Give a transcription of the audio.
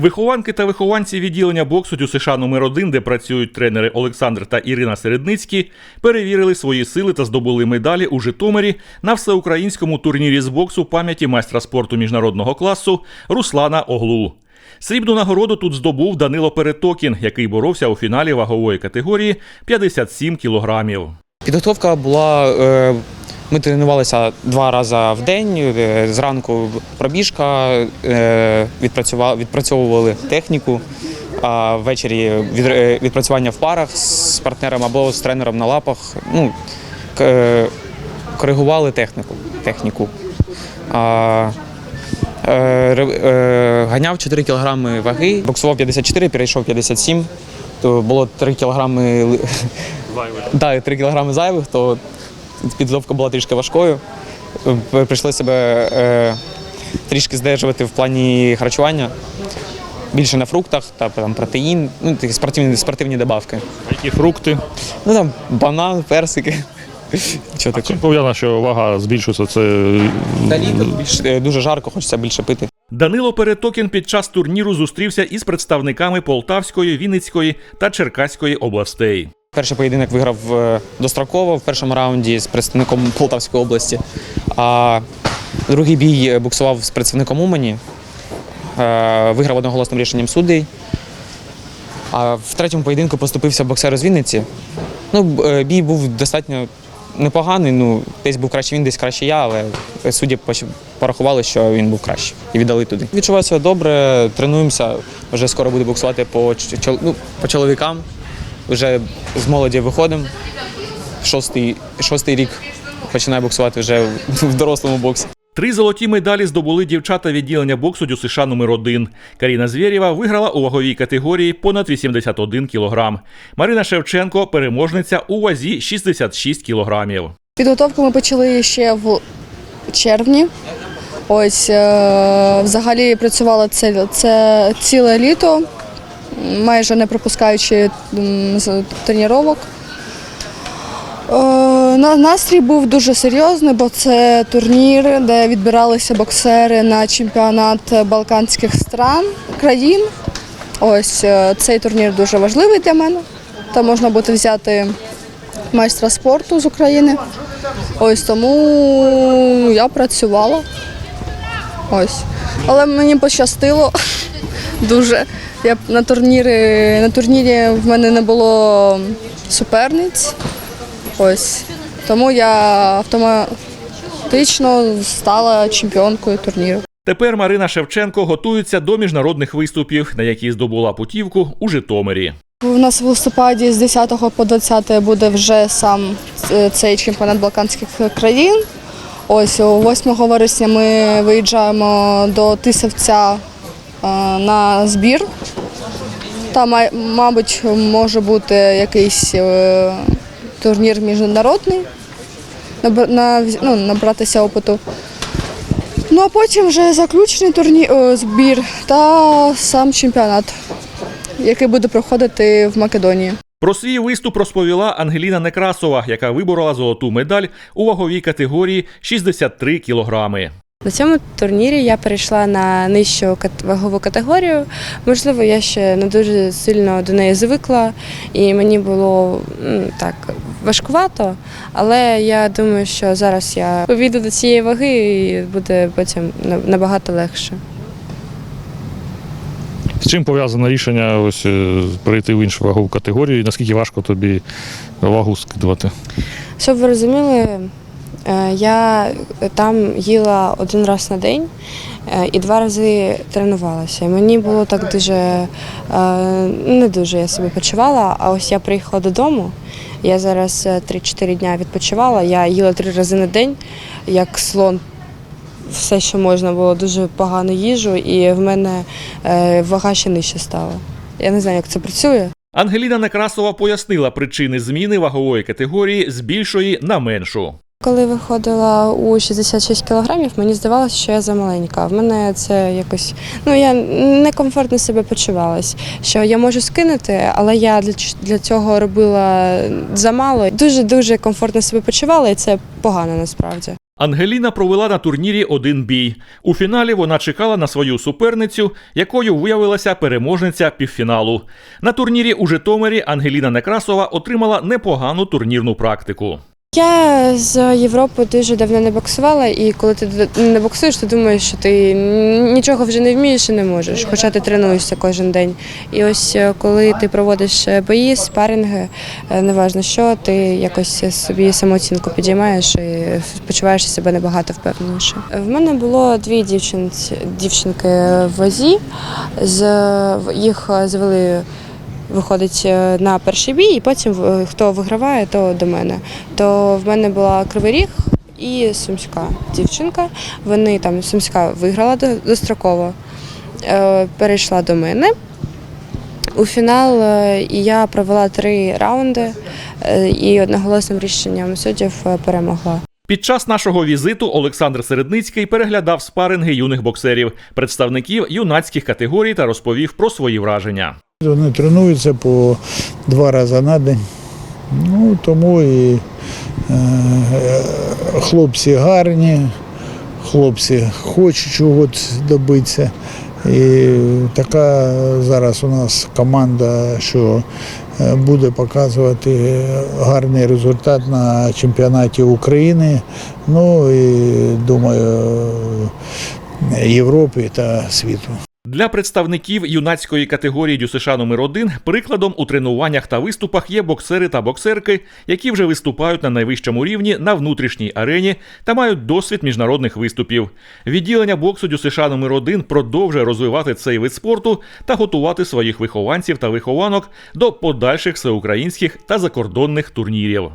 Вихованки та вихованці відділення боксу ДЮСШ США номер 1 де працюють тренери Олександр та Ірина Середницькі, перевірили свої сили та здобули медалі у Житомирі на всеукраїнському турнірі з боксу пам'яті майстра спорту міжнародного класу Руслана Оглу. Срібну нагороду тут здобув Данило Перетокін, який боровся у фіналі вагової категорії 57 кілограмів. Підготовка була. е, Ми тренувалися два рази в день. е, Зранку пробіжка, е, відпрацьовували техніку, а ввечері е, відпрацювання в парах з партнером або з тренером на лапах. Ну, коригували техніку. техніку. А, Ганяв 4 кг ваги, боксував 54, перейшов 57. То було 3 кілограми ли- Да, 3 кілограми зайвих, то підготовка була трішки важкою. Прийшлося себе е, трішки здержувати в плані харчування. Більше на фруктах, та там протеїн, ну такі спортивні, спортивні добавки. Які фрукти? Ну там банан, персики. Що таке? Чим пов'язано, що вага збільшується? Це Та літо е, дуже жарко, хочеться більше пити. Данило Перетокін під час турніру зустрівся із представниками Полтавської, Вінницької та Черкаської областей. Перший поєдинок виграв е, достроково в першому раунді з представником Полтавської області. А другий бій е, боксував з представником Умані. Е, Виграв одноголосним рішенням суддей. А в третьому поєдинку поступився боксер з Вінниці. Ну, бій був достатньо непоганий. Ну, десь був краще він, десь краще я, але судді порахували, що він був кращий і віддали туди. Відчуваю себе добре, тренуємося. Вже скоро буду боксувати по, ну, по чоловікам. Вже з молоді виходимо. Шостий, шостий рік починаю боксувати вже в- дорослому боксі. Три золоті медалі здобули дівчата відділення боксу ДЮСШ США номер 1 Каріна Звєрєва виграла у ваговій категорії понад 81 кілограм. Марина Шевченко переможниця у вазі 66 кілограмів. Підготовку ми почали ще в червні. Ось е, взагалі працювала це, це ціле літо, майже не пропускаючи тренувань. Е, на- Настрій був дуже серйозний, бо це турнір, де відбиралися боксери на чемпіонат балканських стран країн. Ось е, цей турнір дуже важливий для мене. Там можна буде взяти майстра спорту з України. Ось тому я працювала. Ось. Але мені пощастило дуже. Я на турнірі, на турнірі в мене не було суперниць. Ось. Тому я автоматично стала чемпіонкою турніру. Тепер Марина Шевченко готується до міжнародних виступів, на які здобула путівку у Житомирі. У нас в листопаді з 10 по 20 буде вже сам е, цей чемпіонат Балканських країн. Ось у 8 вересня ми виїжджаємо до Тисовця на збір. Там, мабуть, може бути якийсь е, турнір міжнародний, ну, набратися опиту. Ну а потім вже заключний турнір, о, збір та сам чемпіонат який буде проходити в Македонії. Про свій виступ розповіла Ангеліна Некрасова, яка виборола золоту медаль у ваговій категорії 63 кілограми. На цьому турнірі я перейшла на нижчу вагову категорію. Можливо, я ще не дуже сильно до неї звикла, і мені було так важкувато. Але я думаю, що зараз я повійду до цієї ваги і буде потім набагато легше. з чим пов'язане рішення ось е, перейти в іншу вагову категорію? І наскільки важко тобі вагу скидувати? Щоб ви розуміли, я там їла один раз на день е, і два рази тренувалася. Мені було так дуже е, не дуже я себе почувала. А ось я приїхала додому. Я зараз е, 3-4 дня відпочивала. Я їла три рази на день, як слон. Все, що можна було, дуже погану їжу, і в мене е, вага ще нижче стала. Я не знаю, як це працює. Ангеліна Некрасова пояснила причини зміни вагової категорії з більшої на меншу. Коли виходила у 66 кілограмів, мені здавалося, що я замаленька. В мене це якось ну я некомфортно себе почувалась. Що я можу скинути, але я для, для цього робила замало. Дуже дуже комфортно себе почувала, і це погано насправді. Ангеліна провела на турнірі один бій. У фіналі вона чекала на свою суперницю, якою виявилася переможниця півфіналу. На турнірі у Житомирі Ангеліна Некрасова отримала непогану турнірну практику. Я з Європи дуже давно не боксувала, і коли ти не боксуєш, ти думаєш, що ти нічого вже не вмієш і не можеш, хоча ти тренуєшся кожен день. І ось е, коли ти проводиш е, бої, спаринги, е, неважно що, ти якось собі самооцінку підіймаєш і почуваєш себе набагато впевненіше. В мене було дві дівчинці, дівчинки в вазі, з їх завели виходить е, на перший бій, і потім е, хто виграває, то до мене. То в мене була Кривий Ріг і сумська дівчинка. Вони там сумська виграла достроково, е, перейшла до мене. У фінал я провела три раунди і одноголосним рішенням суддів перемогла. Під час нашого візиту Олександр Середницький переглядав спаринги юних боксерів, представників юнацьких категорій та розповів про свої враження. Вони тренуються по два рази на день. Ну, тому і е, хлопці гарні, хлопці хочуть чогось добитися. І така зараз у нас команда, що е, буде показувати гарний результат на чемпіонаті України. Ну і думаю, Європи та світу. Для представників юнацької категорії ДЮСШ номер 1 прикладом у тренуваннях та виступах є боксери та боксерки, які вже виступають на найвищому рівні на внутрішній арені та мають досвід міжнародних виступів. Відділення боксу ДЮСШ номер 1 продовжує розвивати цей вид спорту та готувати своїх вихованців та вихованок до подальших всеукраїнських та закордонних турнірів.